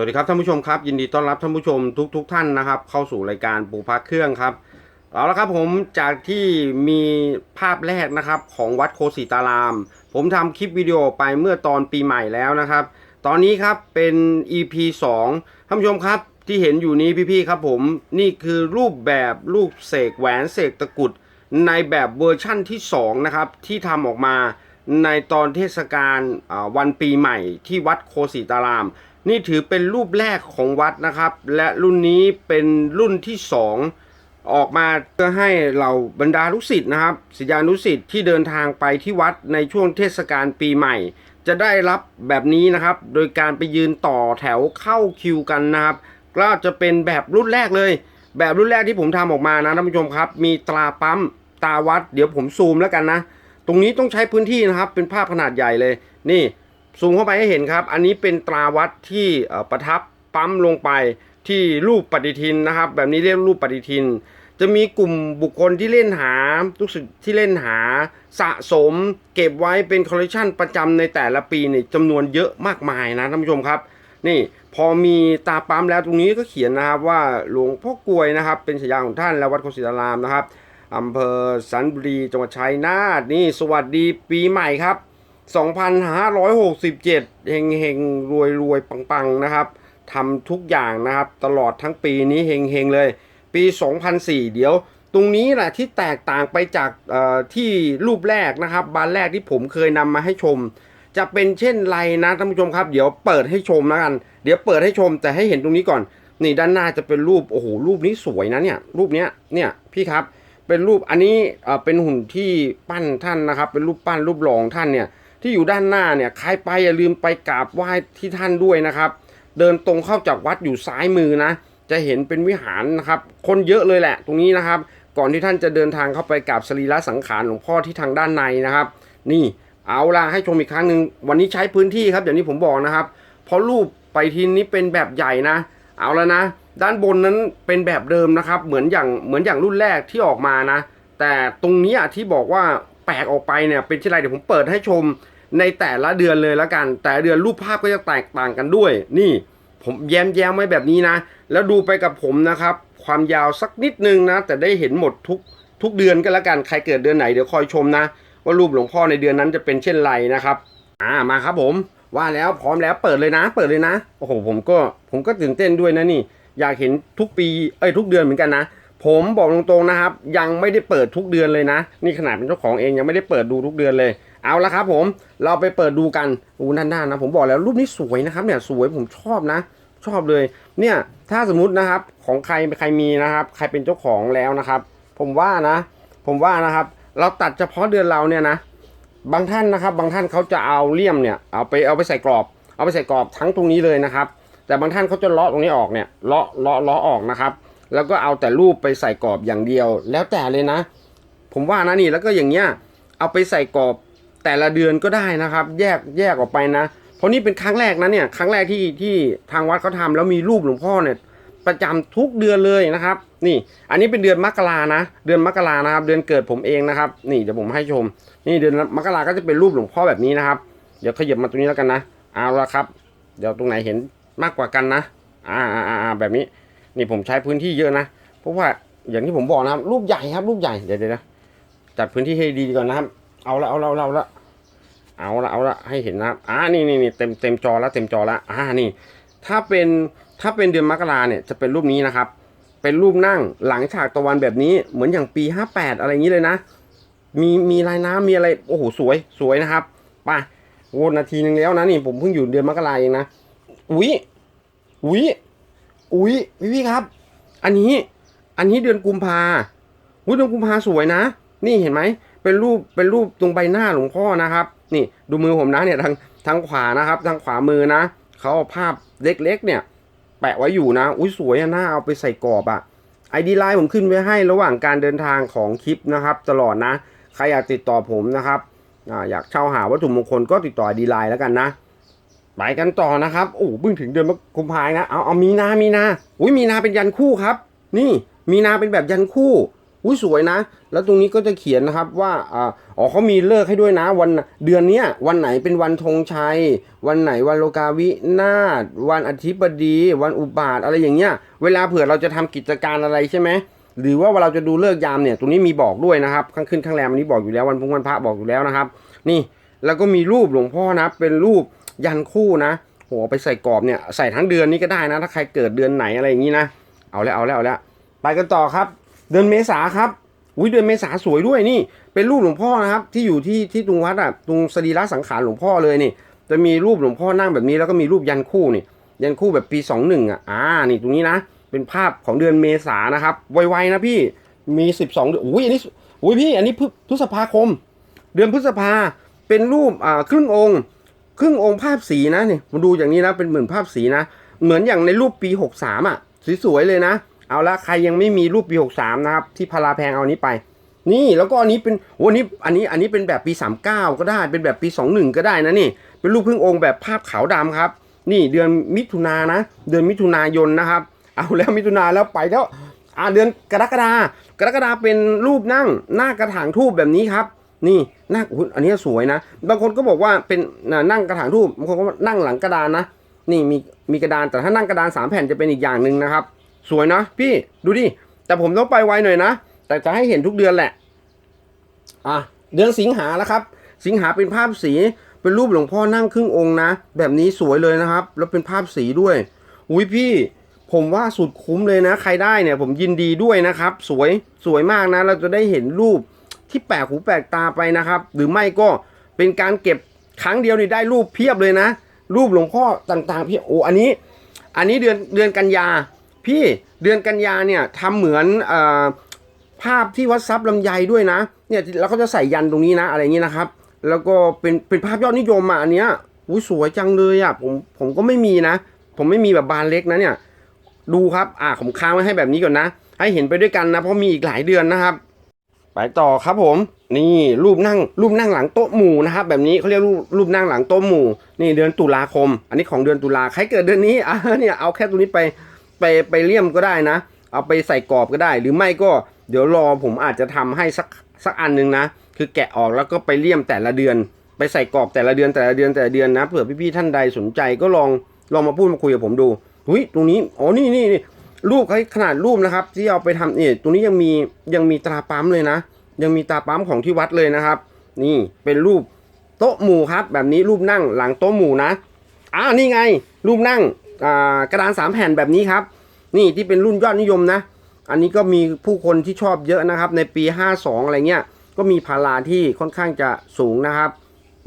วัสดีครับท่านผู้ชมครับ ยินดีต้อนรับท่านผู้ชมทุกๆทท่านนะครับ เข้าสู่รายการปูพักเครื่องครับเอาละครับผมจากที่มีภาพแรกนะครับของวัดโคสิตาราม ผมทำคลิปวิดีโอไปเมื่อตอนปีใหม่แล้วนะครับ ตอนนี้ครับเป็น EP 2ท่านผู้ชมครับที่เห็นอยู่นี้พี่ๆครับผมนี่คือรูปแบบรูปเสกแหวนเสกตะกุดในแบบเวอร์ชั่นที่2นะครับที่ทำออกมาในตอนเทศกาลวันปีใหม่ที่วัดโคสิตาราม นี่ถือเป็นรูปแรกของวัดนะครับ และรุ่นนี้เป็นรุ่นที่2องออกมาเพื่อให้เราบรรดาลูกศิษย์นะครับศิษยานุศิษย์ที่เดินทางไปที่วัดในช่วงเทศกาลปีใหม่ จะได้รับแบบนี้นะครับ โดยการไปยืนต่อแถวเข้าคิวกันนะครับ ก็จะเป็นแบบรุ่นแรกเลย แบบรุ่นแรกที่ผมทำออกมานะท่านผู้ชมครับ มีตราปั๊มตาวัด เดี๋ยวผมซูมแล้วกันนะ ตรงนี้ต้องใช้พื้นที่นะครับเป็นภาพขนาดใหญ่เลยนี่ ซูมเข้าไปให้เห็นครับ อันนี้เป็นตราวัดที่ประทับปั๊มลงไปที่รูปปฏิทินนะครับ แบบนี้เรียกรูปปฏิทิน จะมีกลุ่มบุคคลที่เล่นหาทุกสิ่งที่เล่นหาสะสม เก็บไว้เป็นคอลเลคชันประจำในแต่ละปีนี่จำนวนเยอะมากมายนะท่านผู้ชมครับนี่พอมีตาปั๊มแล้วตรงนี้ก็เขียนนะครับว่าหลวงพ่อกลวยนะครับ เป็นฉายาของท่านและวัดโคศิตารามนะครับอำเภอสันบุรีจังหวัดชัยนาทนี่สวัสดีปีใหม่ครับ 2567 เฮงเฮงรวยรวยปังปังๆ นะครับทำทุกอย่างนะครับ ตลอดทั้งปีนี้เฮงเฮงเลย ปี 2004 เดี๋ยว ตรงนี้แหละที่แตกต่างไปจากที่รูปแรกนะครับ บานแรกที่ผมเคยนำมาให้ชม จะเป็นเช่นไรนะท่านผู้ชมครับ เดี๋ยวเปิดให้ชมแล้วกัน เดี๋ยวเปิดให้ชมแต่ให้เห็นตรงนี้ก่อน นี่ด้านหน้าจะเป็นรูปโอ้โหรูปนี้สวยนะเนี่ยรูปเนี้ยเนี่ยพี่ครับเป็นรูปอันนี้เป็นหุ่นที่ปั้นท่านนะครับ เป็นรูปปั้นรูปหลองท่านเนี่ย ที่อยู่ด้านหน้าเนี่ยใครไปอย่าลืมไปกราบไหว้ที่ท่านด้วยนะครับ เดินตรงเข้าจากวัดอยู่ซ้ายมือนะ จะเห็นเป็นวิหารนะครับ คนเยอะเลยแหละ ตรงนี้นะครับ ก่อนที่ท่านจะเดินทางเข้าไปกราบสรีระสังขารหลวงพ่อที่ทางด้านในนะครับ นี่เอาล่ะให้ชมอีกครั้งหนึ่งวันนี้ใช้พื้นที่ครับอย่างที่ผมบอกนะครับ เพราะรูปไปทีนี้เป็นแบบใหญ่นะ เอาแล้วนะ ด้านบนนั้นเป็นแบบเดิมนะครับ เหมือนอย่างเหมือนอย่างรุ่นแรกที่ออกมานะ แต่ตรงนี้ที่บอกว่า ปลกออกไปเนี่ยเป็นเช่นไรเดี๋ยวผมเปิดให้ชมในแต่ละเดือนเลยแล้วกัน แต่เดือนรูปภาพก็จะแตกต่างกันด้วย นี่ผมแย้มแย้มไว้แบบนี้นะ แล้วดูไปกับผมนะครับ ความยาวสักนิดนึงนะ แต่ได้เห็นหมดทุกทุกเดือนก็แล้วกันใครเกิดเดือนไหนเดี๋ยวคอยชมนะ ว่ารูปหลวงพ่อในเดือนนั้นจะเป็นเช่นไรนะครับ อ่ามาครับผมว่าแล้วพร้อมแล้วเปิดเลยนะ เปิดเลยนะโอ้โหผมก็ผมก็ตื่นเต้นด้วยนะนี่ อยากเห็นทุกปีเอ้ยทุกเดือนเหมือนกันนะ ผมบอกตรงๆนะครับ ยังไม่ได้เปิดทุกเดือนเลยนะ นี่ขนาดเป็นเจ้าของเองยังไม่ได้เปิดดูทุกเดือนเลย เอาละครับ ผมเราไปเปิดดูกันดูด้านหน้านะ ผมบอกแล้วรูปนี้สวยนะครับ เนี่ยสวยผมชอบนะ ชอบเลย เนี่ยถ้าสมมุตินะครับของใครใครมีนะครับ ใครเป็นเจ้าของแล้วนะครับ ผมว่านะ ผมว่านะครับ เราตัดเฉพาะเดือนเราเนี่ยนะ บางท่านนะครับ บางท่านเขาจะเอาเลี่ยมเนี่ยเอาไปเอาไปใส่กรอบ เอาไปใส่กรอบทั้งตรงนี้เลยนะครับ แต่บางท่านเขาจะเลาะตรงนี้ออกเนี่ยเลาะเลาะเลาะออกนะครับ แล้วก็เอาแต่รูปไปใส่กรอบอย่างเดียว แล้วแต่เลยนะ ผมว่านะนี่แล้วก็อย่างเงี้ยเอาไปใส่กรอบแต่ละเดือนก็ได้นะครับ แยกแยกออกไปนะ เพราะนี่เป็นครั้งแรกนะเนี่ยครั้งแรกที่ที่ทางวัดเขาทำแล้วมีรูปหลวงพ่อเนี่ยประจำทุกเดือนเลยนะครับ นี่อันนี้เป็นเดือนมกรานะ เดือนมกรานะครับ เดือนเกิดผมเองนะครับ นี่เดี๋ยวผมให้ชม นี่เดือนมกราก็จะเป็นรูปหลวงพ่อแบบนี้นะครับ เดี๋ยวขยับมาตรงนี้แล้วกันนะเอาละครับ เดี๋ยวตรงไหนเห็นมากกว่ากันนะ อ่าอ่าอ่าแบบนี้ นี่ผมใช้พื้นที่เยอะนะ เพราะว่าอย่างที่ผมบอกนะครับรูปใหญ่ครับรูปใหญ่เดี๋ยวเดี๋ยวนะจัดพื้นที่ให้ดีก่อนนะครับ เอาละเอาละเอาละเอาละเอาละาละให้เห็นนะครับอ่านี่นี่นี่เต็มเต็มจอแล้วเต็มจอแล้วอ่านี่ ถ้าเป็นถ้าเป็นเดือนมกราเนี่ยจะเป็นรูปนี้นะครับ เป็นรูปนั่งหลังฉากตะวันแบบนี้เหมือนอย่างปี 58 อะไรอย่างนี้เลยนะ มีมีลายน้ำมีอะไรโอ้โหสวยสวยนะครับไป่ะโอ้นาทีนึงแล้วนะนี่ผมเพิ่งอยู่เดือนมกราเองนะอุ๊ยอุ๊ย อุ๊ยพี่พี่ครับ อันนี้ อันนี้เดือนกุมภาอุ๊ยเดือนกุมภาสวยนะ นี่เห็นไหม เป็นรูป เป็นรูปตรงใบหน้าหลวงพ่อนะครับ นี่ดูมือผมนะเนี่ยทางทางขวานะครับ ทางขวามือนะ เขาเอาภาพเล็กๆ เนี่ย แปะไว้อยู่นะ อุ้ยสวยอะน่าเอาไปใส่กรอบอะไอดีไลน์ผมขึ้นไว้ให้ระหว่างการเดินทางของคลิปนะครับ ตลอดนะ ใครอยากติดต่อผมนะครับออยากเช่าหาวัตถุมงคลก็ติดต่อดีไลน์แล้วกันนะ ไปกันต่อนะครับโอ้เพิ่งถึงเดือนมกุมภานะเอาเอามีนามีนาอุ้ยมีนาเป็นยันคู่ครับ นี่มีนาเป็นแบบยันคู่อุ้ยสวยนะ แล้วตรงนี้ก็จะเขียนนะครับว่าอ่าอ๋อเขามีเลิกให้ด้วยนะ วันเดือนเนี้ยวันไหนเป็นวันธงชัย วันไหนวันโลกาวินาศวันอธิบดี วันอุบาทอะไรอย่างเงี้ย เวลาเผื่อเราจะทำกิจการอะไรใช่ไหมหรือว่าเราจะดูเลิกยามเนี่ยตรงนี้มีบอกด้วยนะครับ ข้างขึ้นข้างแรมอันนี้บอกอยู่แล้ววันพุ่งวันพระบอกอยู่แล้วนะครับ นี่แล้วก็มีรูปหลวงพ่อนะเป็นรูป ยันคู่นะโหไปใส่กรอบเนี่ยใส่ทั้งเดือนนี้ก็ได้นะ ถ้าใครเกิดเดือนไหนอะไรอย่างนี้นะ เอาแล้วเอาแล้วเอาแล้วไปกันต่อครับ เดือนเมษาครับอุ้ยเดือนเมษาสวยด้วยนี่ เป็นรูปหลวงพ่อนะครับ ที่อยู่ที่ที่ตรงวัดอะตรงสรีระสังขารหลวงพ่อเลยนี่ จะมีรูปหลวงพ่อนั่งแบบนี้แล้วก็มีรูปยันคู่นี่ ยันคู่แบบปีสองหนึ่งอะอ่านี่ตรงนี้นะ เป็นภาพของเดือนเมษานะครับไวๆนะพี่มีสิบสองเดือนอุ้ยอันนี้อุ้ยพี่อันนี้พฤพฤษภาคม เดือนพฤษภาเป็นรูปอ่าครึ่งองค์ ครึ่งองค์ภาพสีนะนี่มาดูอย่างนี้นะเป็นเหมือนภาพสีนะ เหมือนอย่างในรูปปี 63 อะ สวยๆเลยนะ เอาละใครยังไม่มีรูปปี 63 นะครับ ที่พาราแพงเอานี้ไป นี่แล้วก็อันนี้เป็นโอ้อันนี้อันนี้อันนี้เป็นแบบปี 39 ก็ได้ เป็นแบบปี 21 ก็ได้นะนี่ เป็นรูปครึ่งองค์แบบภาพขาวดำครับ นี่เดือนมิถุนายนนะ เดือนมิถุนายนนะครับ เอาแล้วมิถุนาแล้วไปแล้วอ่าเดือนกรกฎากรกฎาเป็นรูปนั่งหน้ากระถางทูบแบบนี้ครับ นี่นั่งอุ๊ยอันนี้สวยนะ บางคนก็บอกว่าเป็นนั่งกระถางทูบบางคนก็นั่งหลังกระดานนะ นี่มีมีกระดานแต่ถ้านั่งกระดานสามแผ่นจะเป็นอีกอย่างหนึ่งนะครับ สวยนะพี่ดูดิแต่ผมต้องไปไวหน่อยนะ แต่จะให้เห็นทุกเดือนแหละอะเดือนสิงหาแล้วครับ สิงหาเป็นภาพสีเป็นรูปหลวงพ่อนั่งครึ่งองค์นะ แบบนี้สวยเลยนะครับ แล้วเป็นภาพสีด้วยอุ้ยพี่ผมว่าสุดคุ้มเลยนะ ใครได้เนี่ยผมยินดีด้วยนะครับ สวยสวยมากนะ เราจะได้เห็นรูป ที่แปลกหูแปลกตาไปนะครับ หรือไม่ก็เป็นการเก็บครั้งเดียวนี่ได้รูปเพียบเลยนะ รูปหลวงพ่อต่างๆพี่โอ้อันนี้ อันนี้เดือนเดือนกันยา พี่เดือนกันยาเนี่ยทำเหมือนอภาพที่วัดทรัพย์ลำไยด้วยนะเนี่ยแล้วก็จะใส่ยันตรงนี้นะ อะไรอย่างนี้นะครับ แล้วก็เป็นเป็นภาพยอดนิยมอะอันเนี้ยอุ้ยสวยจังเลยอะผมผมก็ไม่มีนะ ผมไม่มีแบบบานเล็กนะเนี่ย ดูครับ อ่าผมค้างไว้ให้แบบนี้ก่อนนะ ให้เห็นไปด้วยกันนะ เพราะมีอีกหลายเดือนนะครับ ไปต่อครับผม นี่รูปนั่งรูปนั่งหลังโต๊ะหมู่นะครับ แบบนี้เขาเรียกรูปรูปนั่งหลังโต๊ะหมู่ นี่เดือนตุลาคม อันนี้ของเดือนตุลาใครเกิดเดือนนี้อ่าเนี่ยเอาแค่ตัวนี้ไปไปไปเลี่ยมก็ได้นะ เอาไปใส่กรอบก็ได้ หรือไม่ก็เดี๋ยวรอผมอาจจะทำให้สักสักอันหนึ่งนะ คือแกะออกแล้วก็ไปเลี่ยมแต่ละเดือน ไปใส่กรอบแต่ละเดือนแต่ละเดือนแต่ละเดือนนะเผื่อพี่ๆท่านใดสนใจก็ลองลองมาพูดมาคุยกับผมดูหุ้ยตรงนี้อ๋อนี่นี่นี่ รูปเขาขนาดรูปนะครับ ที่เอาไปทำเนี่ยตรงนี้ยังมียังมีตราปั๊มเลยนะ ยังมีตราปั๊มของที่วัดเลยนะครับ นี่เป็นรูปโต๊ะหมู่ครับ แบบนี้รูปนั่งหลังโต๊ะหมู่นะอ่านี่ไง รูปนั่งอ่ากระดานสามแผ่นแบบนี้ครับ นี่ที่เป็นรุ่นยอดนิยมนะ อันนี้ก็มีผู้คนที่ชอบเยอะนะครับ ในปี 52 อะไรเงี้ยก็มีพาราที่ค่อนข้างจะสูงนะครับ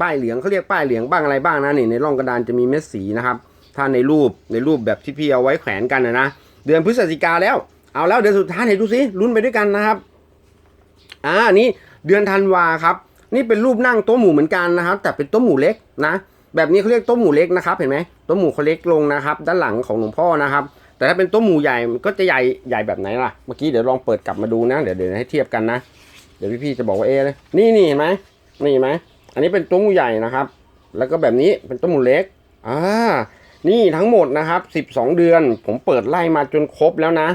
ป้ายเหลืองเขาเรียกป้ายเหลืองบ้างอะไรบ้างนะนี่ในร่องกระดานจะมีเม็ดสีนะครับ ถ้าในรูปในรูปแบบที่พี่เอาไว้แขวนกันนะนะ เดือนพฤศจิกาแล้ว เอาแล้วเดือนสุดท้ายไหนดูสิลุ้นไปด้วยกันนะครับ อ่านี่เดือนธันวาครับ นี่เป็นรูปนั่งโต๊ะหมู่เหมือนกันนะครับ แต่เป็นโต๊ะหมู่เล็กนะ แบบนี้เขาเรียกโต๊ะหมู่เล็กนะครับ เห็นไหมโต๊ะหมู่เขาเล็กลงนะครับ ด้านหลังของหลวงพ่อนะครับ แต่ถ้าเป็นโต๊ะหมู่ใหญ่ก็จะใหญ่ใหญ่แบบไหนล่ะ เมื่อกี้เดี๋ยวลองเปิดกลับมาดูนะ เดี๋ยวเดี๋ยวให้เทียบกันนะ เดี๋ยวพี่ๆจะบอกว่าเอะเลยนี่นี่เห็นไหมนี่เห็นไหมอันนี้เป็นโต๊ะหมู่ใหญ่นะครับ แล้วก็แบบนี้เป็นโต๊ะหมู่เล็ก อ่า นี่ทั้งหมดนะครับ 12 เดือน ผมเปิดไล่มาจนครบแล้วนะ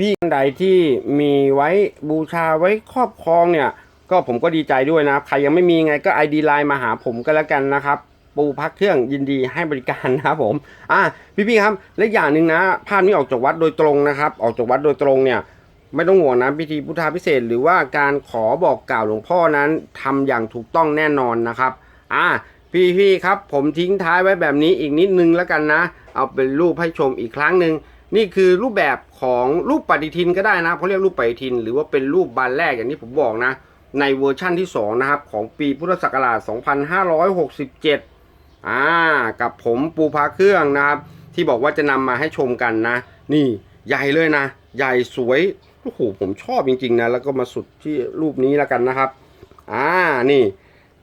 พี่ๆท่านใดที่มีไว้บูชาไว้ครอบครองเนี่ย ก็ผมก็ดีใจด้วยนะใครยังไม่มีไงก็ ID ไลน์มาหาผมก็แล้วกันนะครับ ปูพักเครื่องยินดีให้บริการนะครับผม อะพี่ๆครับ และอย่างหนึ่งนะภาพนี้ออกจากวัดโดยตรงนะครับ ออกจากวัดโดยตรงเนี่ยไม่ต้องห่วงนะพิธีพุทธาพิเศษหรือว่าการขอบอกกล่าวหลวงพ่อนั้นทำอย่างถูกต้องแน่นอนนะครับ อะ พี่ๆครับ ผมทิ้งท้ายไว้แบบนี้อีกนิดนึงแล้วกันนะ เอาเป็นรูปให้ชมอีกครั้งหนึ่งนี่คือรูปแบบของรูปปฏิทินก็ได้นะเขาเรียกรูปปฏิทิน หรือว่าเป็นรูปบานแรกอย่างที่ผมบอกนะ ในเวอร์ชั่นที่ 2 นะครับ ของปีพุทธศักราช 2567 อ่า กับผมปูพาเครื่องนะครับ ที่บอกว่าจะนำมาให้ชมกันนะ นี่ใหญ่เลยนะ ใหญ่สวยโอ้โหผมชอบจริงๆนะ แล้วก็มาสุดที่รูปนี้แล้วกันนะครับ อ่านี่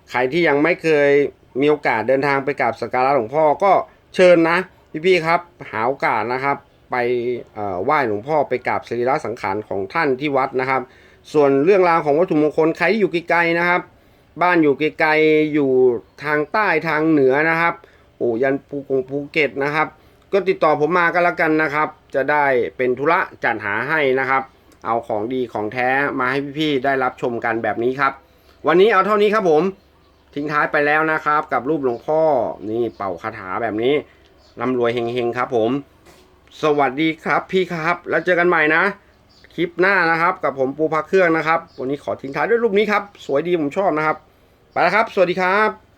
ใครที่ยังไม่เคย มีโอกาสเดินทางไปกราบสักการะหลวงพ่อก็เชิญนะพี่ๆครับหาโอกาสนะครับ ไปไหว้หลวงพ่อไปกราบสรีระสังขารของท่านที่วัดนะครับ ส่วนเรื่องราวของวัตถุมงคลใครที่อยู่ไกลๆนะครับ บ้านอยู่ไกลๆอยู่ทางใต้ทางเหนือนะครับโอ้ยันภูกงภูเก็ตนะครับ ก็ติดต่อผมมาก็แล้วกันนะครับ จะได้เป็นธุระจัดหาให้นะครับ เอาของดีของแท้มาให้พี่ๆได้รับชมกันแบบนี้ครับ วันนี้เอาเท่านี้ครับผม ทิ้งท้ายไปแล้วนะครับ กับรูปหลวงพ่อนี่เป่าคาถาแบบนี้ร่ำรวยเฮงๆครับผม สวัสดีครับพี่ครับ แล้วเจอกันใหม่นะ คลิปหน้านะครับ กับผมปูพักเครื่องนะครับ วันนี้ขอทิ้งท้ายด้วยรูปนี้ครับ สวยดีผมชอบนะครับ ไปแล้วครับ สวัสดีครับ